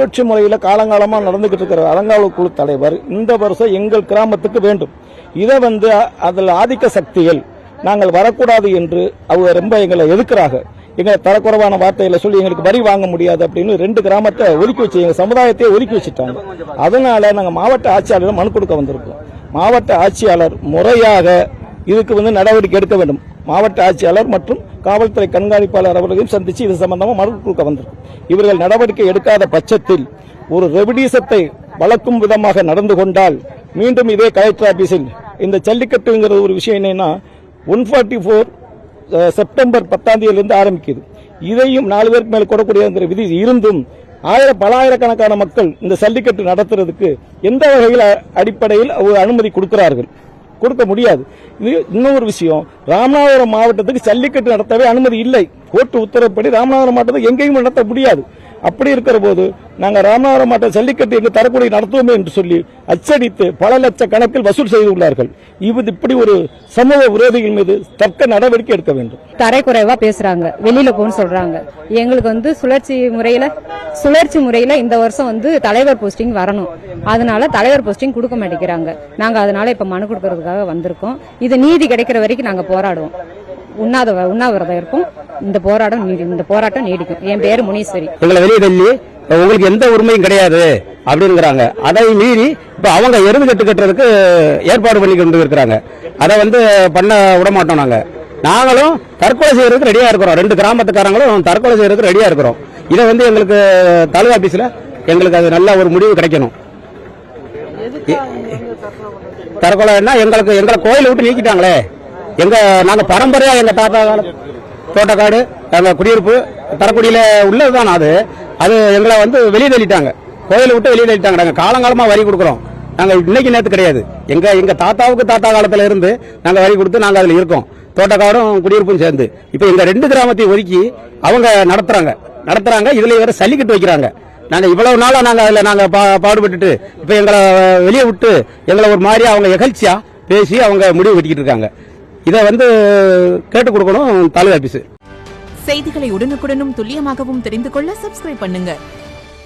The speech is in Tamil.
சுழற்சி முறையில் காலங்காலமாக நடந்துகிட்டு இருக்கிற அலங்காவல் குழு தலைவர் இந்த வருஷம் எங்கள் கிராமத்துக்கு வேண்டும். இதை வந்து அதில் ஆதிக்க சக்திகள் நாங்கள் வரக்கூடாது என்று அவங்க ரொம்ப எங்களை எதிர்க்கிறாங்க எங்களை தரக்குறைவான வார்த்தைகளை சொல்லி எங்களுக்கு வரி வாங்க முடியாது அப்படின்னு ரெண்டு கிராமத்தை ஒதுக்கி வச்சு எங்க சமுதாயத்தையே ஒதுக்கி வச்சுட்டாங்க. அதனால நாங்கள் மாவட்ட ஆட்சியாளரிடம் மனு கொடுக்க வந்திருக்கோம். மாவட்ட ஆட்சியாளர் முறையாக இதுக்கு வந்து நடவடிக்கை எடுக்க வேண்டும். மாவட்ட ஆட்சியாளர் மற்றும் காவல்துறை கண்காணிப்பாளர் அவர்களையும் சந்திச்சு இது சம்பந்தமாக மனு கொடுக்க வந்திருக்கும் இவர்கள் நடவடிக்கை எடுக்காத பட்சத்தில் ஒரு ரெவிடீசத்தை வளர்க்கும் விதமாக நடந்து கொண்டால் மீண்டும் இதே கலெக்டர் ஆபீஸில் இந்த ஜல்லிக்கட்டுங்கிறது ஒரு விஷயம் என்னன்னா ஒன் ஃபார்ட்டி ஃபோர் செப்டம்பர் பத்தாம் தேதியிலிருந்து ஆரம்பிக்குது. இதையும் நாலு பேருக்கு மேல் கொடக்கூடியங்கிற விதி இருந்தும் ஆயிரம் பலாயிரக்கணக்கான மக்கள் இந்த ஜல்லிக்கட்டு நடத்துறதுக்கு எந்த வகையில் அடிப்படையில் ஒரு அனுமதி கொடுக்கிறார்கள்? கொடுக்க முடியாது. இது இன்னொரு விஷயம். ராமநாதபுரம் மாவட்டத்துக்கு ஜல்லிக்கட்டு நடத்தவே அனுமதி இல்லை. கோர்ட்டு உத்தரவுப்படி ராமநாதபுரம் மாவட்டத்துக்கு எங்கேயும் நடத்த முடியாது. அப்படி இருக்கிற போது நாங்கள் ராமநாதபுரம் மாவட்ட ஜல்லிக்கட்டு எங்க தரக்கூடிய நடத்துவோமே என்று சொல்லி அச்சடித்து பல லட்ச கணக்கில் வசூல் செய்துள்ளார்கள் இது இப்படி ஒரு சமூக விரோதிகள் மீது தக்க நடவடிக்கை எடுக்க வேண்டும். தரைக்குறைவா பேசுறாங்க. வெளியில போன்னு சொல்றாங்க. எங்களுக்கு வந்து சுழற்சி முறையில சுழற்சி முறையில இந்த வருஷம் வந்து தலைவர் போஸ்டிங் வரணும். அதனால தலைவர் போஸ்டிங் கொடுக்க மாட்டேங்கிறாங்க. நாங்க அதனால இப்ப மனு கொடுக்கறதுக்காக வந்திருக்கோம். இது நீதி கிடைக்கிற வரைக்கும் நாங்க போராடுவோம். உண்ணாத உண்ணாவிரதம் இருக்கும். இந்த போராட்டம் நீடி இந்த போராட்டம் நீடிக்கும். என் பேரு முனீஸ்வரி. எங்களை வெளியே தள்ளி உங்களுக்கு எந்த உரிமையும் கிடையாது அப்படிங்கிறாங்க. அதை மீறி இப்ப அவங்க எருது கட்டு கட்டுறதுக்கு ஏற்பாடு பண்ணி கொண்டு இருக்கிறாங்க. அதை வந்து பண்ண விட மாட்டோம் நாங்க. நாங்களும் தற்கொலை செய்யறதுக்கு ரெடியா இருக்கிறோம். ரெண்டு கிராமத்துக்காரங்களும் தற்கொலை செய்யறதுக்கு ரெடியா இருக்கிறோம். இதை வந்து எங்களுக்கு தாலுகா ஆபீஸ்ல எங்களுக்கு அது நல்ல ஒரு முடிவு கிடைக்கணும். தற்கொலைன்னா எங்களுக்கு எங்களை கோயிலை விட்டு நீக்கிட்டாங்களே. எங்க நாங்க பரம்பரையா எங்க தாத்தா கால தோட்டக்காடு எங்க குடியிருப்பு தரக்குடியில உள்ளதுதான் அது. அது எங்களை வந்து வெளியே தள்ளிட்டாங்க. கோயிலை விட்டு வெளியே தள்ளிட்டாங்க. நாங்க காலங்காலமா வரி கொடுக்குறோம். நாங்க இன்னைக்கு நேத்து கிடையாது. எங்க எங்க தாத்தாவுக்கு தாத்தா காலத்துல இருந்து நாங்க வரி கொடுத்து நாங்க அதுல இருக்கோம். தோட்டக்காடும் குடியிருப்பும் சேர்ந்து. இப்ப எங்க ரெண்டு கிராமத்தையும் ஒதுக்கி அவங்க நடத்துறாங்க. நடத்துறாங்க. இதுல வேற சல்லிக்கட்டு வைக்கிறாங்க. நாங்க இவ்வளவு நாளா நாங்க அதுல நாங்க பா- பாடுபட்டுட்டு இப்ப எங்களை வெளியே விட்டு எங்களை ஒரு மாதிரி அவங்க எகழ்ச்சியா பேசி அவங்க முடிவு கட்டிக்கிட்டு இருக்காங்க. இதை வந்து கேட்டு கொடுக்கணும் தாலுகா ஆபீஸ். செய்திகளை உடனுக்குடனும் துல்லியமாகவும் தெரிந்து கொள்ள சப்ஸ்கிரைப் பண்ணுங்க.